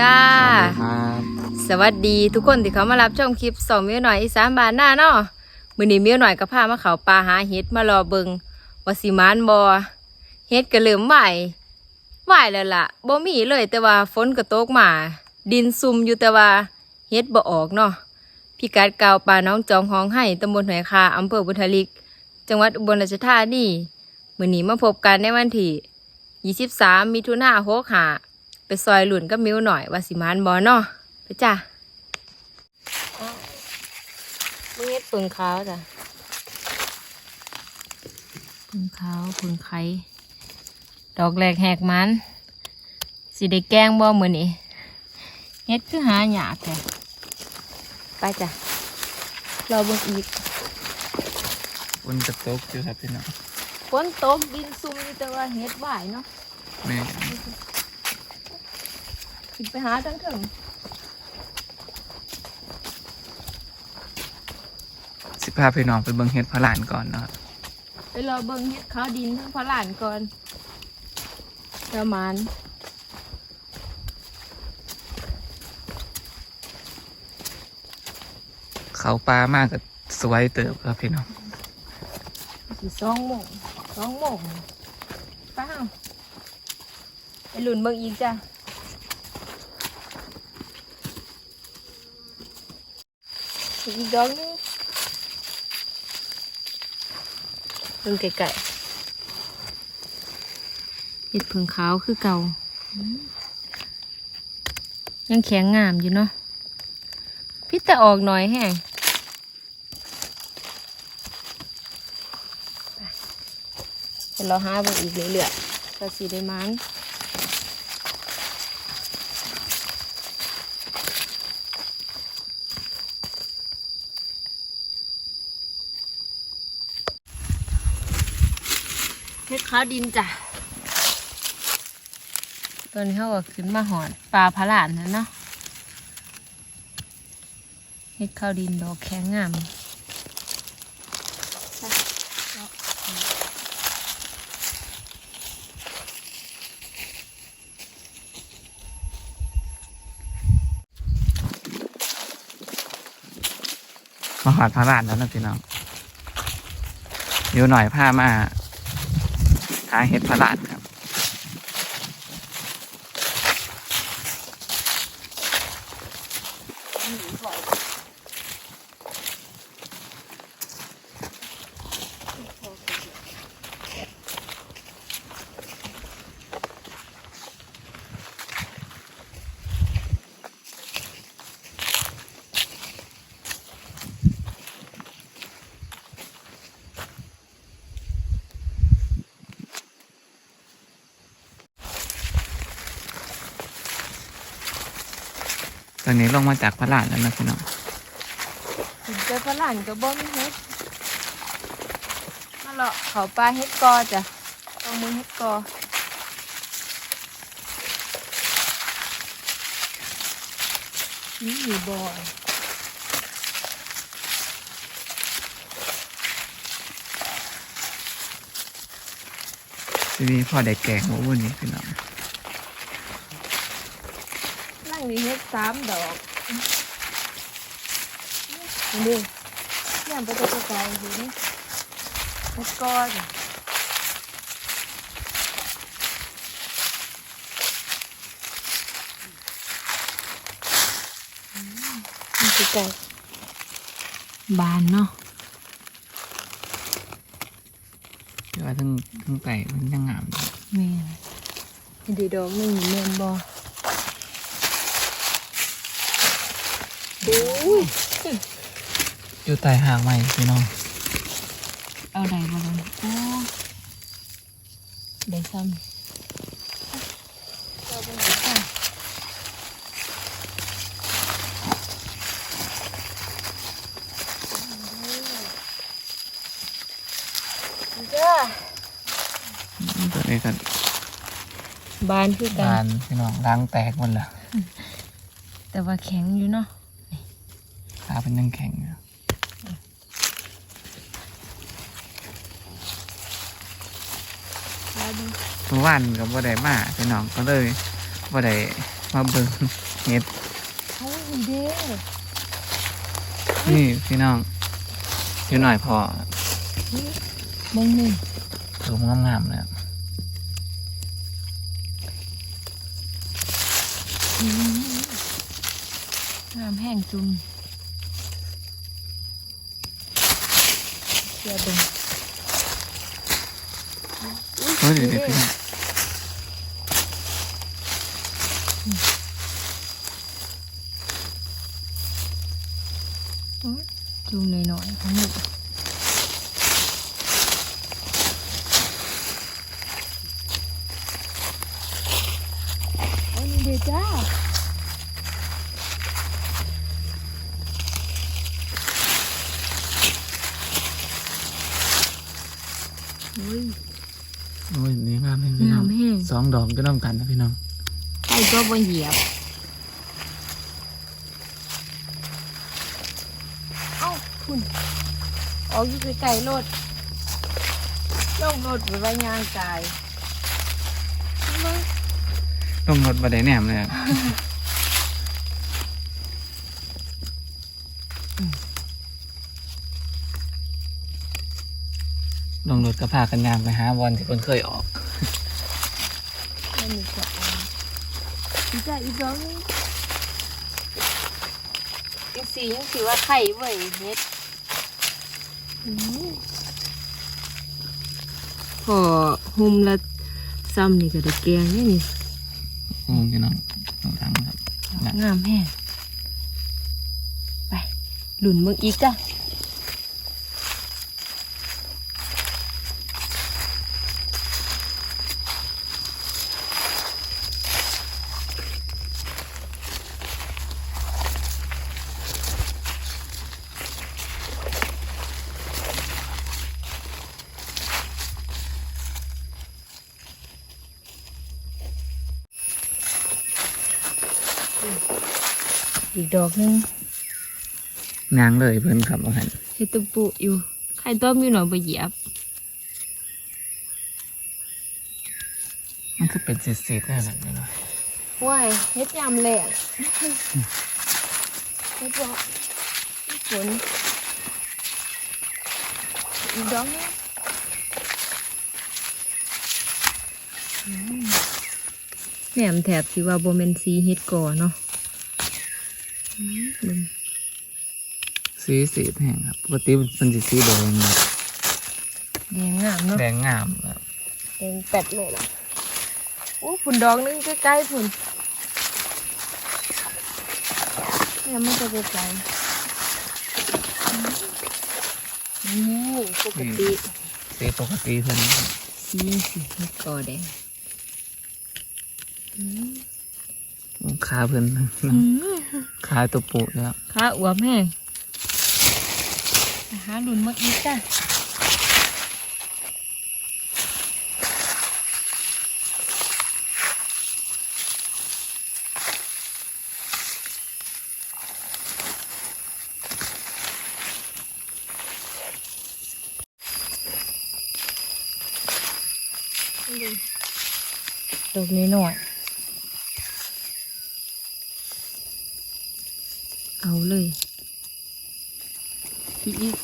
จ้า ครับสวัสดีทุกคนที่เขามารับชมคลิปสองมิวหน่อยอีสานบานหน้าเนาะมื้อนี้มิวหน่อยก็พามาเขาป่าหาเห็ดมารอเบิงว่าสิมานบ่เห็ดก็เริ่มไหวไหวแล้วล่ะบ่มีเลยแต่ว่าฝนก็ตกมา ดินซุ่มอยู่แต่ว่าเห็ดบ่ออกเนาะพิกัดเก่าป่าน้องจองห้องให้ตำบลหอยคาอำเภอบุทลิก จังหวัดอุบลราชธานีมื้อนี้มาพบกันในวันที่23มิถุนายน65 ไปซอยหลุนกับมิวหน่อยว่าสิมานบ่เนาะไปจ้ามึงเฮ็ดปึงขาวจ้ะปึงขาวปึงไข่ดอกแรกแหกมันสิได้แกงบ่มื้อนี้เฮ็ดคือหาหยากแท้ไปจ้ะรอเบิ่งอีกวันจะตกอยู่ครับพี่น้องฝนตกดินซุ่มอยู่แต่ว่าเฮ็ดไหวเนาะแม่ ขึ้นไปหาทั้งถึงสิพาพี่น้องไปเบิ่งเฮ็ดพระหลานก่อนเนาะไปรอเบิ่งเฮ็ดขาวดินทั้งพระหลานก่อนประมาณเขาปลามากกับสวยเติบครับพี่น้องสิสองโมงสองโมงไป้าวไปหลุนเบิ่งอีกจ้ะ อีกดอกนึงเบิ่งไก่ๆเห็ดพิ่งขาวคือเก่า ยังแข็งงามอยู่เนาะพิษแต่ออกหน่อยแห้งเดี๋ยวเราหาเบิ่งอีกเรื่อยๆก็สีได้มัน ขาวดินจ้ะตอนนี้เขาก็ขึ้นมาหอนปลาพะหลานนะเนาะเฮ็ดข้าวดินดอกแข็งงามมาหอดพระหลานแล้วนะพี่น้องเดี๋ยวหน่อยพามา หาเห็ดพลาดครับตอ นนี้ลงมาจากพระหลานแล้วนะพี่น้องถึงเจอฝรั่งก็บ่มีเฮ็ดมาเลาะเขาปลาเฮ็ดกอจ้ะต้องมือเฮ็ดกอนี่อยู่บ่อยทีนี้พอได้แกงหมูวันนี้พี่น้องนั่ง มีเฮ็ดสามดอกนี่ดิย่างไปตัวไกลๆอยู่นี่เฮ็ดกอจ้ะอืมมันคือไก่บานเนาะแต่ว่าทั้งทั้งไก่มันยังงามอยู่แม่นเห็นดีดอกหนึ่งแม่นบ อโอ้ยอยู่ใต้หางใหม่พี่น้อง เอาไหนมาเลยโอ้ได้ซ้ำเอาไปไหนค่ะจ้าตัวนี้กันบานคือกับานนพี่น้องล้างแตกหมดแล้วแต่ว่าแข็งอยู่เนาะขา เป็นยังแข็งอยู่บานทุกวันกับว่าได้มาพี่น้องก็เลยว่าได้มาเบิ่งเห็ดโอ้ยเด้นี่พี่น้องอยู่หน่อยพอเบิ่งนี่สูงงามๆแล้วน้ำแห้งจุ่มเชื่อเบิ่งเฮ้ยเดี๋ยวเดี๋ยวพี่น้องจุ่ม หน่อยๆทั้งหมดโอ้ยเด้จ้า โอ้ย โอ้ยนี่งามเลยพี่น้ องงามแห้งสองดอกก็ต้องกันนะพี่น้องใครก็บ่เหยียบเอ้าคุณออกอยู่ไกลๆรถลงรถไปไว้ยางกายมาลงรถมาได้แนมเลยอะลงรถก็พากันยางไปหาบอลที่เพิ่นเคยออก ไม่มีกระออนอีกจ้าอีกสองนึงอีกสี่ยังสิว่าไข่เว้ยเฮ็ดอืมพอหุมละซ้ำนี่ก็ได้แกงนี่นี่อืมพี่น้องตรงทางครับงามแห้งไปหลุนเมืองอีกจ้ะ อีกดอกหนึงยางเลยเพิ่นขับมาหันเฮ็ดตุปุอยู่ไข่ต้มอยู่หน่อยไปเหยียบ มันคือเป็นเศษๆได้แบบนี้เนาะว้ายเฮ็ดยามแหลงเฮ็ดว่าฝนอีกดอกหนึงอืมแหนมแถบสิว่าโบเมนซีเฮ็ดก่อเนาะอืมเบิ่ง สีสีแห้งครับ ปกติมันจะสีแดงแบบแดงงามเนาะแดงงามแบบแดงแปดเลยล่ะโอ้ฝุ่นดอกนึงใกล้ๆฝุ่นเนี่ยมันจะไกลๆอืมนี่ปกติสีปกติเพิ่นสีสีเฮ็ดก่อแดงอืม ขาเพิ่นอืมขาตัวปุแล้วขาอวบแห้งหาหลุนมาอีกจ้ะดอกนี้หน่อย เอาเลยอีกอีก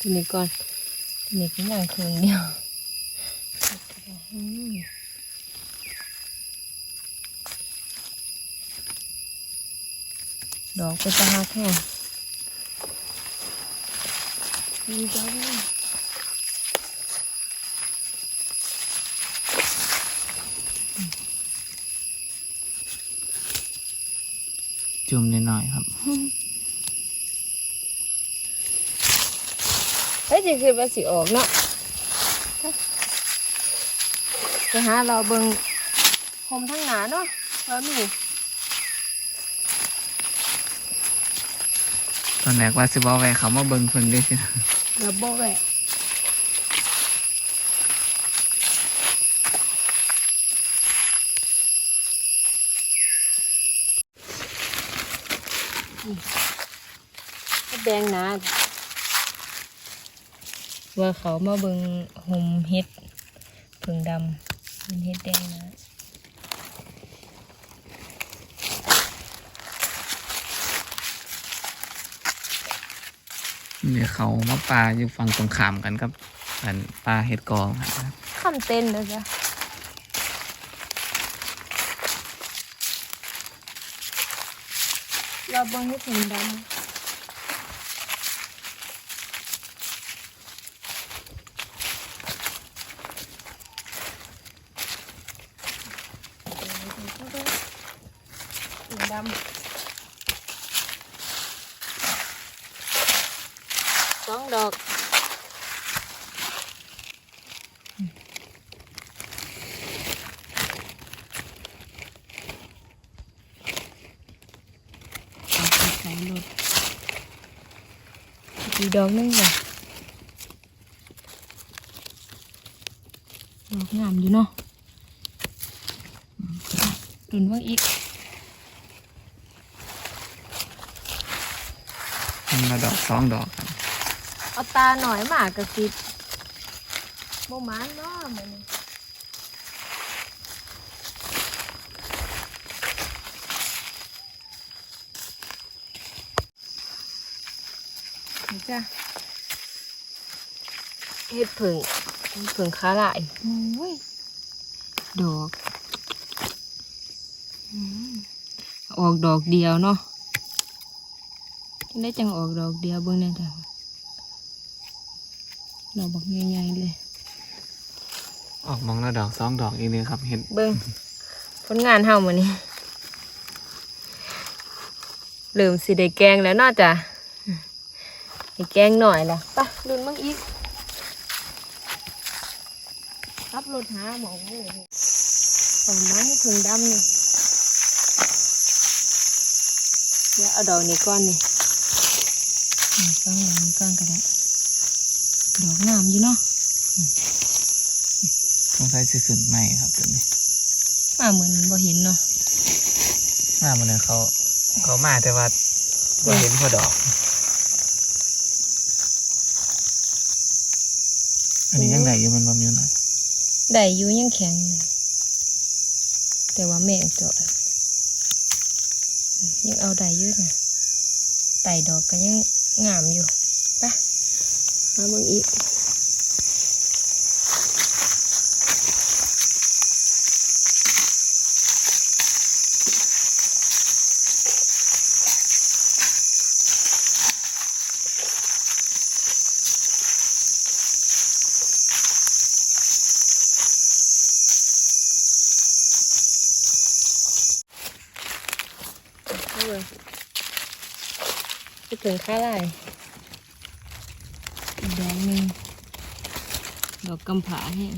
ตัวนี้ก่อนตัวนี้ก็ยังคืนเดียวอืมดอกไปตาแค่มีดอก จุ่มหน่อยๆครับเฮ้ยจะคือภาษีออกเนาะไปหาเราเบิงคมทั้งหนาเนาะแล้วมีตอนแรกว่าสิบ่แวะเขามาเบิ่งเพิ่นเด้สิดับเบิลแหวะ แดงหนาว่าเขามาเบิงห่มเฮ็ดผึ่งดำเฮ็ดแดงนะเดี๋ยวเขามาปลาอยู่ฝั่งตรงขามกันครับอันปลาเฮ็ดกองครับคำเต้นเลยจ้ะ เราบังให้ถึงดำถึงดำสองดอก เอาไปใส่รถ อีกดอกหนึงจ้ะดอกงามอยู่เนาะอืมตุนว่าอีกทำมาดอกสองดอกครับเอาตาหน่อยหมากกระสิบโมมานเนาะมัน จ้ะเห็ดผึ่งเห็ดผึ่งขาลายโอ้ยดอกอืมออกดอกเดียวเนาะได้จังออกดอกเดียวเบิ่งแน่จ้ะดอกบักใหญ่ๆเลย ออกมองแล้วดอกสองดอกอีกนึงครับเห็ดเบิ้งผลงานเฮามื้อนี้เริ่มสิได้แกงแล้วเนาะจ้ะ ให้แกงหน่อยล่ะไปลุ้นมั่งอีกขับรถหาหมองเลยต้นไม้ให้ถึงดำนี่เดี๋ยวเอาดอกนี้ก่อนนี่นี่ต้องดอกนี้ก่อนก็ได้ดอกงามอยู่เนาะสงสัยสิขึ้นใหม่ครับตัวนี้มาเหมือนบ่เห็นเนาะมามันเลยเขา เขามาแต่ว่าบ่เห็นพอดอก อันนี้ยังไงอยู่มันบ่มีหน่อยได้อยู่ยังแข็งอยู่แต่ว่าแม่งเจาะยังเอาได้อยู่นะไต่ดอกก็ยังงามอยู่ไปะมาเบิ่งอีก ไปถึงค่าไรอีกดอกหนึ่งดอกกำผาแห้ง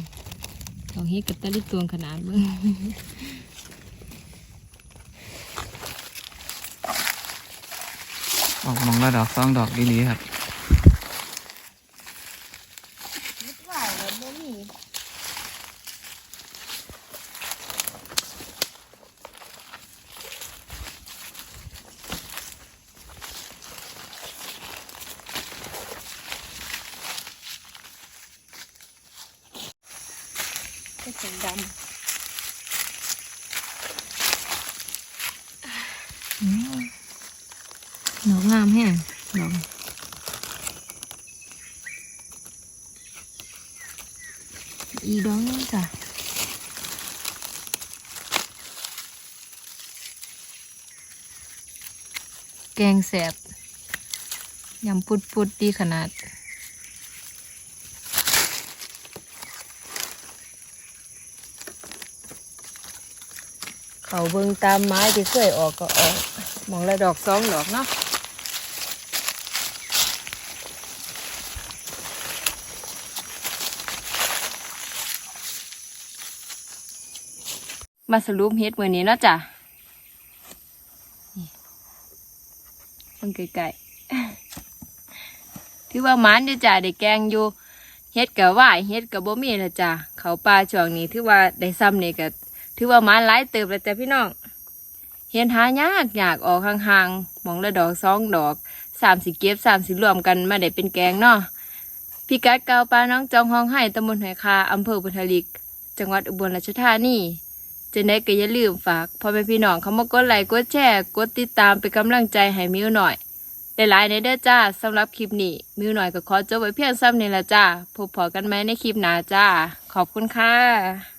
ดอกเฮ็ดกับตะลิตวงขนาดเบิ่งออกมองแล้วดอกสองดอกดีๆครับ ว่าแล้วบ่มีก็สีดำอืม ดอกงามแห้งดอกอีดอกนึงจ้ะแกงแสบยำปุดปุดๆดีขนาด เขาเบิ่งตามไม้ที่เคยออกก็ออกมองละดอกสองดอกเนาะมาสรุปเฮ็ดมือนี้เนาะจ้ะนี่เบิ่งไกลๆถือว่ามันอยู่จ้ะได้แกงอยู่เฮ็ดกับว่าเฮ็ดกับบ่มีละจ้ะเขาปลาช่วงนี้ถือว่าได้ซ้ำนี่ก็ ถือว่ามันหลายเติบแล้วจ้ะพี่น้อง เห็นหายากอยากออกห่างๆมองละดอกสองดอกสามสิเก็บสามสิรวมกันมาได้เป็นแกงเนาะพี่กัดเกาปลาน้องจองห้องให้ตำบลหอยคาอำเภอบุทลิก จังหวัดอุบลราชธานีจะได้ก็อย่าลืมฝากพ่อแม่พี่น้องเขามากดไลค์กดแชร์กดติดตามเป็นกำลังใจให้มิวหน่อยไปหลายๆในเด้อจ้าสำหรับคลิปนี้ มิวหน่อยก็ขอจบไว้เพียงซ้ำนี่ละจ้าพบพอกันไหมในคลิปหน้าจ้า ขอบคุณค่ะ